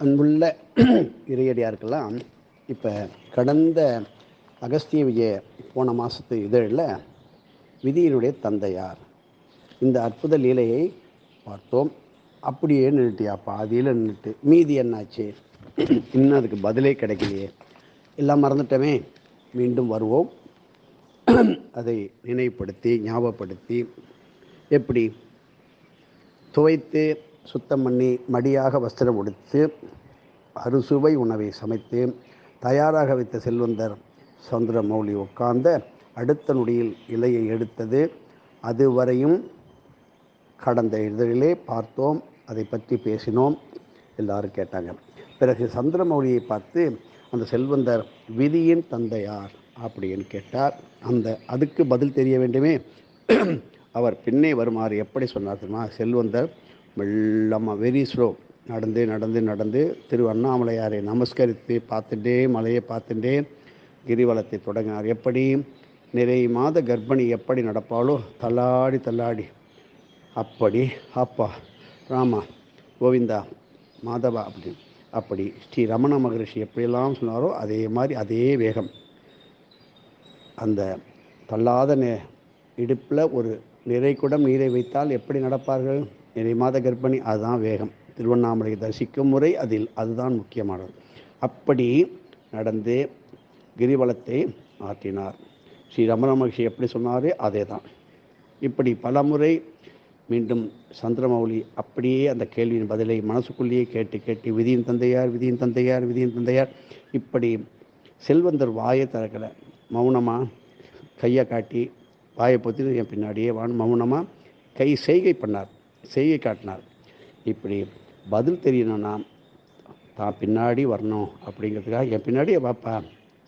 அன்புள்ள இறையடியாருக்கெல்லாம் இப்போ கடந்த அகஸ்திய விஜய போன மாதத்து இதழில் விதியினுடைய தந்தையார். இந்த அற்புத லீலையை பார்த்தோம். அப்படியே நின்றுட்டியா பாதியில் நின்றுட்டு மீதி என்னாச்சு? இன்னும் அதுக்கு பதிலே கிடைக்கலையே. எல்லாம் மறந்துட்டோமே. மீண்டும் வருவோம். அதை நினைவுபடுத்தி ஞாபகப்படுத்தி எப்படி? துவைத்து சுத்தம் பண்ணி மடியாக வஸ்திரம் உடுத்து அறுசுவை உணவை சமைத்து தயாராக வைத்த செல்வந்தர் சந்திரமௌலி உட்கார்ந்த அடுத்த நொடியில் இலையை எடுத்தது. அதுவரையும் கடந்த இதழிலே பார்த்தோம். அதை பற்றி பேசினோம். எல்லாரும் கேட்டாங்க. பிறகு சந்திரமௌலியை பார்த்து அந்த செல்வந்தர் விதியின் தந்தையார் அப்படின்னு கேட்டார். அந்த அதுக்கு பதில் தெரிய வேண்டுமே? அவர் பின்னே வருமாறு எப்படி சொன்னார் தெரியுமா? செல்வந்தர் மெல்லமாக வெரி ஸ்லோ நடந்து நடந்து நடந்து திரு அண்ணாமலையாரை நமஸ்கரித்து பார்த்துட்டே மலையை பார்த்துட்டே கிரிவலத்தை தொடங்கினார். எப்படி? நிறை மாத கர்ப்பிணி எப்படி நடப்பாளோ தள்ளாடி தள்ளாடி. அப்படி அப்பா ராமா கோவிந்தா மாதவா அப்படி. அப்படி ஸ்ரீ ரமண மகரிஷி எப்படியெல்லாம் சொன்னாரோ அதே மாதிரி அதே வேகம். அந்த தள்ளாத நே இடுப்பில் ஒரு நிறை குடம் நீரை வைத்தால் எப்படி நடப்பார்கள்? நிறை மாத கர்ப்பிணி அதுதான் வேகம். திருவண்ணாமலை தரிசிக்கும் முறை அதில் அதுதான் முக்கியமானது. அப்படி நடந்து கிரிவலத்தை ஆற்றினார் ஸ்ரீ ரமண மகிழ்ச்சி எப்படி சொன்னாரே அதே தான் இப்படி பல முறை மீண்டும் சந்திரமௌலி அப்படியே அந்த கேள்வியின் பதிலை மனசுக்குள்ளேயே கேட்டு கேட்டு விதியின் தந்தையார் விதியின் தந்தையார் விதியின் தந்தையார் இப்படி செல்வந்தர் வாயை திறக்கலை. மௌனமாக கையை காட்டி வாயை பொத்தி என் பின்னாடியே வான் மௌனமாக கை செய்கை பண்ணார். செய்கை காட்டினார். இப்படி பதில் தெரியணும்னா தான் பின்னாடி வரணும் அப்படிங்கிறதுக்காக என் பின்னாடியே பார்ப்பா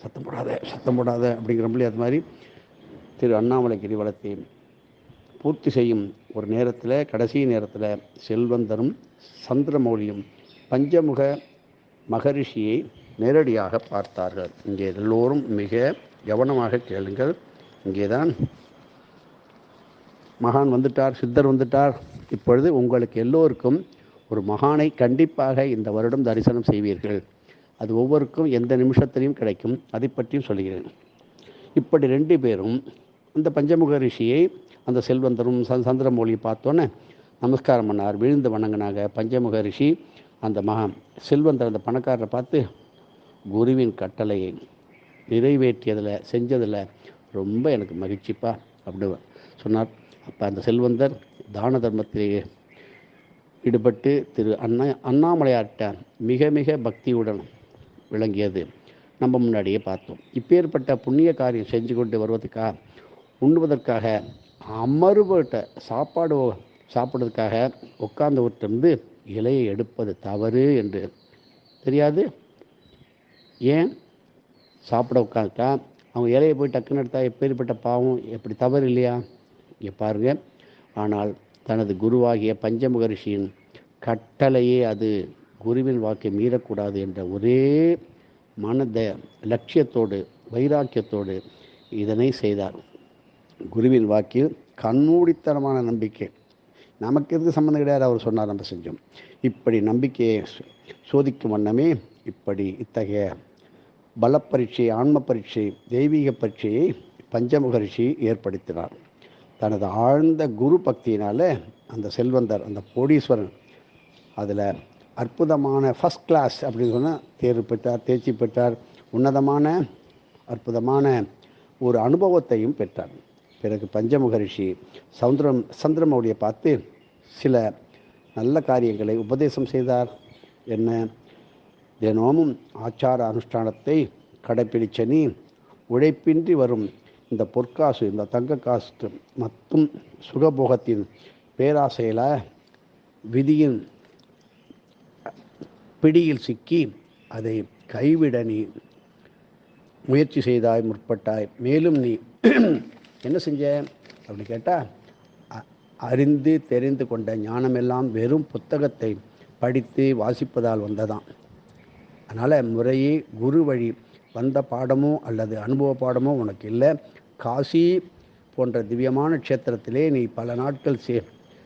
சத்தம் போடாத சத்தம் போடாத அப்படிங்கிறப்படி அது மாதிரி திரு அண்ணாமலை கிரிவலத்தை பூர்த்தி செய்யும் ஒரு நேரத்தில் கடைசி நேரத்தில் செல்வந்தரும் சந்திரமௌலியும் பஞ்சமுக மகரிஷியை நேரடியாக பார்த்தார்கள். இங்கே எல்லோரும் மிக கவனமாக கேளுங்கள். இங்கே தான் மகான் வந்துட்டார் சித்தர் வந்துட்டார். இப்பொழுது உங்களுக்கு எல்லோருக்கும் ஒரு மகானை கண்டிப்பாக இந்த வருடம் தரிசனம் செய்வீர்கள். அது ஒவ்வொருக்கும் எந்த நிமிஷத்திலையும் கிடைக்கும் அதை பற்றியும் சொல்கிறேன். இப்படி ரெண்டு பேரும் அந்த பஞ்சமுக ரிஷியை அந்த செல்வந்தரும் ச சந்திரமௌலியை பார்த்தோன்னே நமஸ்காரம் பண்ணார். விழுந்து வணங்கினாங்க பஞ்சமுக ரிஷி அந்த மகா செல்வந்தர் அந்த பணக்காரரை பார்த்து குருவின் கட்டளையை நிறைவேற்றியதில் செஞ்சதில் ரொம்ப எனக்கு மகிழ்ச்சிப்பா அப்படி சொன்னார். அப்போ அந்த செல்வந்தர் தான தர்மத்திலேயே ஈடுபட்டு திரு அண்ணா அண்ணாமலையார்கிட்ட மிக மிக பக்தியுடன் விளங்கியது. நம்ம முன்னாடியே பார்த்தோம். இப்பேற்பட்ட புண்ணிய காரியம் செஞ்சு கொண்டு வருவதற்காக உண்ணுவதற்காக அமர்வுகிட்ட சாப்பாடு சாப்பிட்றதுக்காக உட்கார்ந்தவற்றிருந்து இலையை எடுப்பது தவறு என்று தெரியாது. ஏன்? சாப்பிட உட்காந்துட்டா அவங்க இலையை போய் டக்குன்னு எடுத்தால் எப்பேற்பட்ட பாவம் எப்படி தவறு இல்லையா? இங்கே பாருங்க. ஆனால் தனது குருவாகிய பஞ்சமுக ரிஷியின் கட்டளையே அது குருவின் வாக்கை மீறக்கூடாது என்ற ஒரே மனத லட்சியத்தோடு வைராக்கியத்தோடு இதனை செய்தார். குருவின் வாக்கில் கண்மூடித்தனமான நம்பிக்கை. நமக்கு எதுக்கு சம்மந்தம் கிடையாது அவர் சொன்னார் நம்ம செஞ்சோம். இப்படி நம்பிக்கையை சோதிக்கும் வண்ணமே இப்படி இத்தகைய பல பரீட்சை ஆன்ம பரீட்சை தெய்வீக பரீட்சையை பஞ்சமுகரிஷி ஏற்படுத்தினார். தனது ஆழ்ந்த குரு பக்தியினால் அந்த செல்வந்தர் அந்த கோடீஸ்வரன் அதில் அற்புதமான ஃபஸ்ட் கிளாஸ் அப்படின்னு சொன்னால் தேர்வு பெற்றார் தேர்ச்சி பெற்றார். உன்னதமான அற்புதமான ஒரு அனுபவத்தையும் பெற்றார். பிறகு பஞ்சமுக ரிஷி சௌந்தரம் சந்திரமௌலியை பார்த்து சில நல்ல காரியங்களை உபதேசம் செய்தார். என்ன? தினமும் ஆச்சார அனுஷ்டானத்தை கடைப்பிடிச்ச நீ உழைப்பின்றி வரும் இந்த பொற்காசு இந்த தங்க காசு மற்றும் சுகபோகத்தின் பேராசையில் விதியின் பிடியில் சிக்கி அதை கைவிட நீ முயற்சி செய்தாய் முற்பட்டாய். மேலும் நீ என்ன செஞ்ச? அப்படின்னு கேட்டால் அறிந்து தெரிந்து கொண்ட ஞானமெல்லாம் வெறும் புத்தகத்தை படித்து வாசிப்பதால் வந்ததான் அதனால் முறையே குரு வழி வந்த பாடமோ அல்லது அனுபவ பாடமோ உனக்கு இல்லை. காசி போன்ற திவ்யமான க்ஷேத்திரத்திலே நீ பல நாட்கள் சே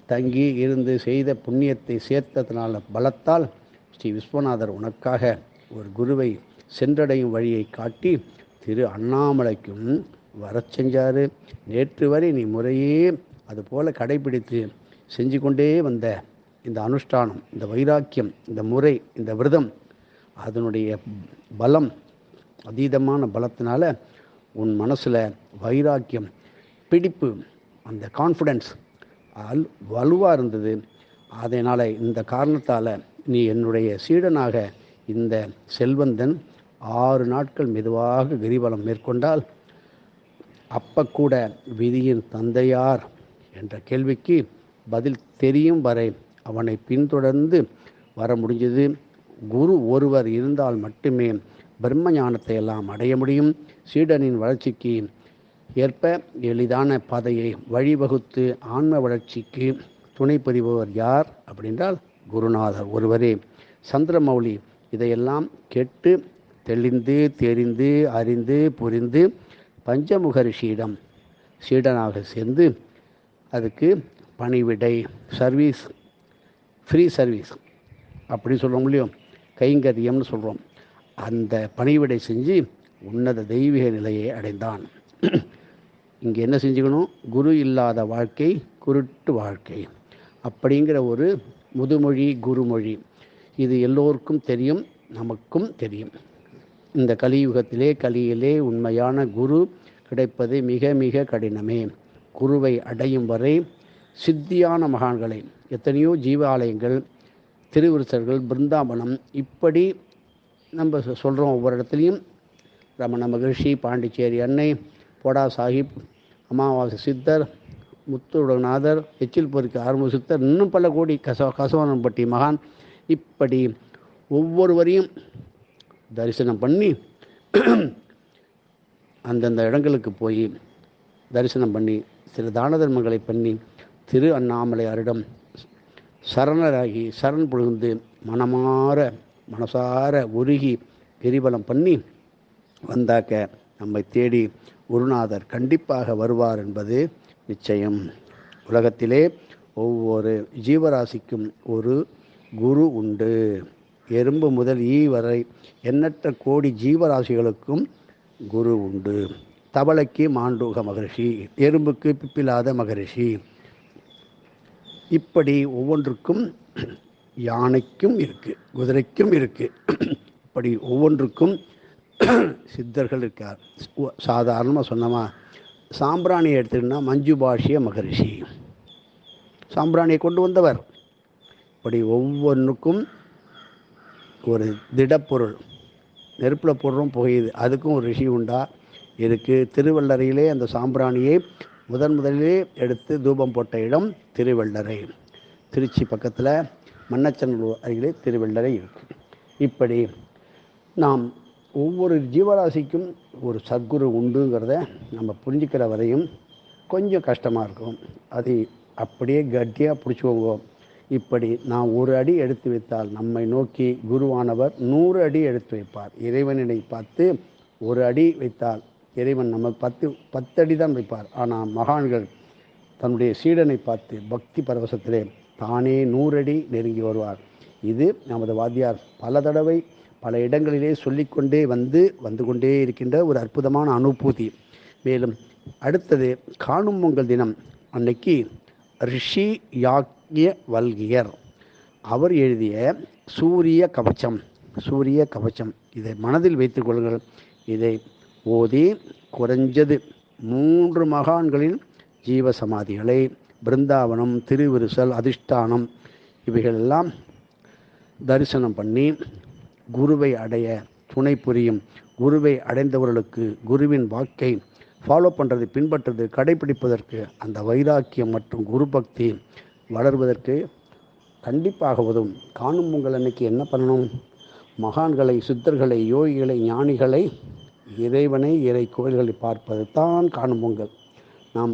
தங்கி இருந்து செய்த புண்ணியத்தை சேர்த்ததுனால பலத்தால் ஸ்ரீ விஸ்வநாதர் உனக்காக ஒரு குருவை சென்றடையும் வழியை காட்டி திரு அண்ணாமலைக்கும் வரச் செஞ்சார். நேற்று வரை நீ முறையே அதுபோல் கடைபிடித்து செஞ்சு கொண்டே வந்த இந்த அனுஷ்டானம் இந்த வைராக்கியம் இந்த முறை இந்த விரதம் அதனுடைய பலம் அதீதமான பலத்தினால உன் மனசில் வைராக்கியம் பிடிப்பு அந்த கான்ஃபிடென்ஸ் அல் வலுவாக இருந்தது. அதனால் இந்த காரணத்தால் நீ என்னுடைய சீடனாக இந்த செல்வந்தன் ஆறு நாட்கள் மெதுவாக கிரிவலம் மேற்கொண்டால் அப்ப கூட விதியின் தந்தையார் என்ற கேள்விக்கு பதில் தெரியும் வரை அவனை பின்தொடர்ந்து வர முடிஞ்சது. குரு ஒருவர் இருந்தால் மட்டுமே பிரம்ம ஞானத்தை எல்லாம் அடைய முடியும். சீடனின் வளர்ச்சிக்கு ஏற்ப எளிதான பாதையை வழிவகுத்து ஆன்ம வளர்ச்சிக்கு துணை புரிபவர் யார் அப்படின்றால் குருநாதர் ஒருவரே. சந்திரமௌலி இதையெல்லாம் கேட்டு தெளிந்து தெரிந்து அறிந்து புரிந்து பஞ்சமுக ரிஷியிடம் சீடனாக சேர்ந்து அதுக்கு பணிவிடை சர்வீஸ் ஃப்ரீ சர்வீஸ் அப்படி சொல்கிறோம் இல்லையோ? கைங்கரியம்னு சொல்கிறோம் அந்த பணிவிடை செஞ்சு உன்னத தெய்வீக நிலையை அடைந்தான். இங்கே என்ன செஞ்சுக்கணும்? குரு இல்லாத வாழ்க்கை குருட்டு வாழ்க்கை. அப்படிங்கிற ஒரு முதுமொழி குருமொழி. இது எல்லோருக்கும் தெரியும் நமக்கும் தெரியும். இந்த கலியுகத்திலே கலியிலே உண்மையான குரு கிடைப்பது மிக மிக கடினமே. குருவை அடையும் வரை சித்தியான மகான்களை எத்தனையோ ஜீவாலயங்கள் திருவிருத்தர்கள் பிருந்தாவனம் இப்படி நம்ம சொல்கிறோம் ஒவ்வொரு இடத்துலையும் ரமண மகிழ்ச்சி பாண்டிச்சேரி அன்னை போடா சாஹிப் அமாவாசை சித்தர் முத்துடநாதர் எச்சில் பொறுக்கு ஆர்ம சித்தர் இன்னும் பல கோடி கச கசவனம்பட்டி மகான். இப்படி ஒவ்வொருவரையும் தரிசனம் பண்ணி அந்தந்த இடங்களுக்கு போய் தரிசனம் பண்ணி சில தான தர்மங்களை பண்ணி திரு அண்ணாமலையாரிடம் சரணராகி சரண் புழுந்து மனமாற மனசார உருகி கிரிபலம் பண்ணி வந்தாக்க நம்மை தேடி குருநாதர் கண்டிப்பாக வருவார் என்பது நிச்சயம். உலகத்திலே ஒவ்வொரு ஜீவராசிக்கும் ஒரு குரு உண்டு. எறும்பு முதல் ஈ வரை எண்ணற்ற கோடி ஜீவராசிகளுக்கும் குரு உண்டு. தவளைக்கு மாண்டூக மகரிஷி எறும்புக்கு பிப்பிலாத மகரிஷி. இப்படி ஒவ்வொன்றுக்கும் யானைக்கும் இருக்கு குதிரைக்கும் இருக்கு. இப்படி ஒவ்வொன்றுக்கும் சித்தர்கள் இருக்கார் சாதாரணமாக சொன்னமா சாம்பிராணியை எடுத்துக்கிட்டா மஞ்சு பாஷிய மகரிஷி. சாம்பிராணியை கொண்டு வந்தவர். இப்படி ஒவ்வொன்றுக்கும் ஒரு திடப்பொருள். நெருப்பில் பொருளும் புகையுது. அதுக்கும் ஒரு ரிஷி உண்டா? இருக்குது திருவள்ளரையிலே அந்த சாம்பிராணியை முதன் முதலிலே எடுத்து தூபம் போட்ட இடம் திருவள்ளரை. திருச்சி பக்கத்தில் மன்னச்சநல்லூர் அருகிலே திருவள்ளரை இருக்கு. இப்படி நாம் ஒவ்வொரு ஜீவராசிக்கும் ஒரு சத்குரு உண்டுங்கிறத நம்ம புரிஞ்சுக்கிற வரையும் கொஞ்சம் கஷ்டமாக இருக்கும். அதை அப்படியே கட்டியாக பிடிச்சிக்கோங்க. இப்படி நான் ஒரு அடி எடுத்து வைத்தால் நம்மை நோக்கி குருவானவர் நூறு அடி எடுத்து வைப்பார். இறைவனினை பார்த்து ஒரு அடி வைத்தால் இறைவன் நம்ம பத்து பத்தடி தான் வைப்பார். ஆனால் மகான்கள் தன்னுடைய சீடனை பார்த்து பக்தி பரவசத்திலே தானே நூறடி நெருங்கி வருவார். இது நமது வாத்தியார் பல தடவை பல இடங்களிலே சொல்லிக்கொண்டே வந்து வந்து கொண்டே இருக்கின்ற ஒரு அற்புதமான அனுபூதி. மேலும் அடுத்தது காணும் பொங்கல் தினம். அன்னைக்கு ரிஷி யாக்ய வல்கியர் அவர் எழுதிய சூரிய கவச்சம் சூரிய கவச்சம். இதை மனதில் வைத்துக் கொள்ளுங்கள். இதை ஓதி குறைஞ்சது மூன்று மகான்களின் ஜீவ சமாதிகளை பிருந்தாவனம் திருவிருசல் அதிஷ்டானம் இவைகளெல்லாம் தரிசனம் பண்ணி குருவை அடைய துணை புரியும். குருவை அடைந்தவர்களுக்கு குருவின் வாக்கை ஃபாலோ பண்ணுறது பின்பற்றுறது கடைபிடிப்பதற்கு அந்த வைராக்கியம் மற்றும் குரு பக்தி வளர்வதற்கு கண்டிப்பாக உதவும் காணும் பொங்கல் அன்னைக்கு என்ன பண்ணணும்? மகான்களை சித்தர்களை யோகிகளை ஞானிகளை இறைவனை இறை கோயில்களை பார்ப்பது தான் காணும் பொங்கல். நாம்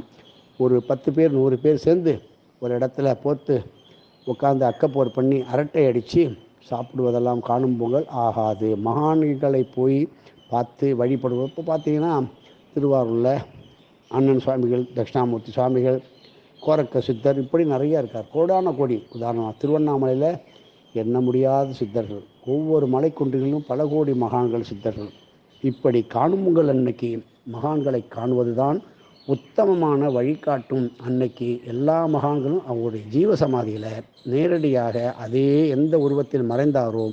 ஒரு பத்து பேர் நூறு பேர் சேர்ந்து ஒரு இடத்துல போத்து உட்காந்து அக்கப்போர் பண்ணி அரட்டை அடித்து சாப்பிடுவதெல்லாம் காணும் பொங்கல் ஆகாது. மகான்களை போய் பார்த்து வழிபடுவோம். இப்போ பார்த்தீங்கன்னா திருவாரூரில் அண்ணன் சுவாமிகள் தட்சிணாமூர்த்தி சுவாமிகள் கோரக்க சித்தர் இப்படி நிறைய இருக்கார். கோடான கோடி. உதாரணம் திருவண்ணாமலையில் எண்ண முடியாத சித்தர்கள். ஒவ்வொரு மலைக்குன்றிலும் பல கோடி மகான்கள் சித்தர்கள். இப்படி காணும் பொங்கல் அன்னைக்கு மகான்களை காணுவதுதான் உத்தமமான வழிகாட்டும் அன்னைக்கு எல்லா மகான்களும் அவங்களுடைய ஜீவசமாதியில் நேரடியாக அதே எந்த உருவத்தில் மறைந்தாரோ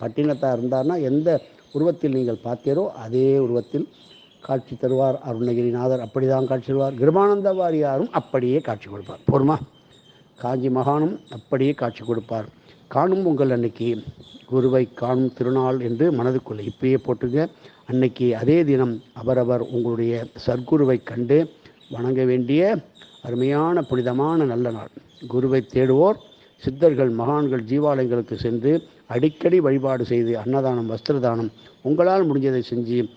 பட்டினத்தாக இருந்தார்னா எந்த உருவத்தில் நீங்கள் பார்த்தீரோ அதே உருவத்தில் காட்சி தருவார். அருணகிரிநாதர் அப்படி தான் காட்சி தருவார். கிருபானந்த வாரியாரும் அப்படியே காட்சி கொடுப்பார். போருமா காஞ்சி மகானும் அப்படியே காட்சி கொடுப்பார். காணும் உங்கள் அன்னைக்கு குருவை காணும் திருநாள் என்று மனதுக்குள்ளே இப்பயே போட்டுங்க. அன்னைக்கு அதே தினம் அவரவர் உங்களுடைய சர்க்குருவை கண்டு வணங்க வேண்டிய அருமையான புனிதமான நல்ல நாள். குருவை தேடுவோர் சித்தர்கள் மகான்கள் ஜீவாலயங்களுக்கு சென்று அடிக்கடி வழிபாடு செய்து அன்னதானம் வஸ்திரதானம் உங்களால் முடிஞ்சதை செஞ்சு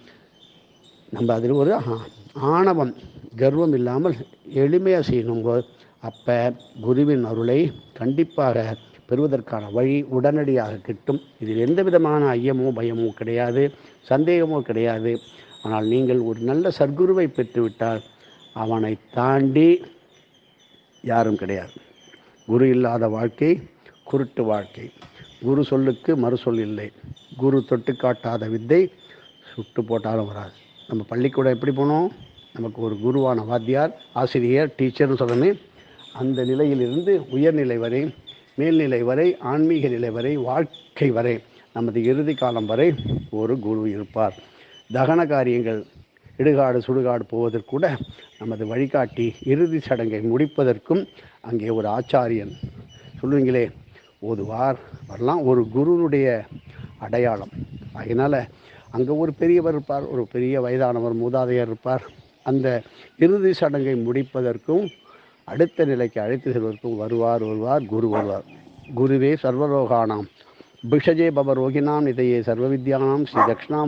நம்ம அதில் ஒரு ஆ- ஆணவம் கர்வம் இல்லாமல் எளிமையாக செய்யணுங்க. அப்போ குருவின் அருளை கண்டிப்பாக பெறுவதற்கான வழி உடனடியாக கிட்டும். இதில் எந்த விதமான ஐயமோ பயமோ கிடையாது சந்தேகமோ கிடையாது. ஆனால் நீங்கள் ஒரு நல்ல சர்க்குருவை பெற்றுவிட்டால் அவனை தாண்டி யாரும் கிடையாது. குரு இல்லாத வாழ்க்கை குருட்டு வாழ்க்கை. குரு சொல்லுக்கு மறுசொல் இல்லை. குரு தொட்டு காட்டாத வித்தை சுட்டு போட்டாலும் வராது. நம்ம பள்ளிக்கூடம் எப்படி போனோம்? நமக்கு ஒரு குருவான வாத்தியார் ஆசிரியர் டீச்சர்னு சொல்லணும் அந்த நிலையிலிருந்து உயர்நிலை வரை மேல்நிலை வரை ஆன்மீக நிலை வரை வாழ்க்கை வரை நமது இறுதி காலம் வரை ஒரு குரு இருப்பார். தகன காரியங்கள் இடுகாடு சுடுகாடு போவதற்கூட நமது வழிகாட்டி இறுதி சடங்கை முடிப்பதற்கும் அங்கே ஒரு ஆச்சாரியன். சொல்லுவீங்களே ஓதுவார். வரலாம். ஒரு குருனுடைய அடையாளம். அதனால் அங்கே ஒரு பெரியவர் இருப்பார் ஒரு பெரிய வயதானவர் மூதாதையர் இருப்பார். அந்த இறுதி சடங்கை முடிப்பதற்கும் அடுத்த நிலைக்கு அழைத்து செல்வதற்கும் வருவார் வருவார் குரு வருவார். குருவே சர்வரோகானாம். பிஷஜே பவ ரோகினாம் நிதையே சர்வ வித்யானாம் ஸ்ரீ தக்ஷணாம்.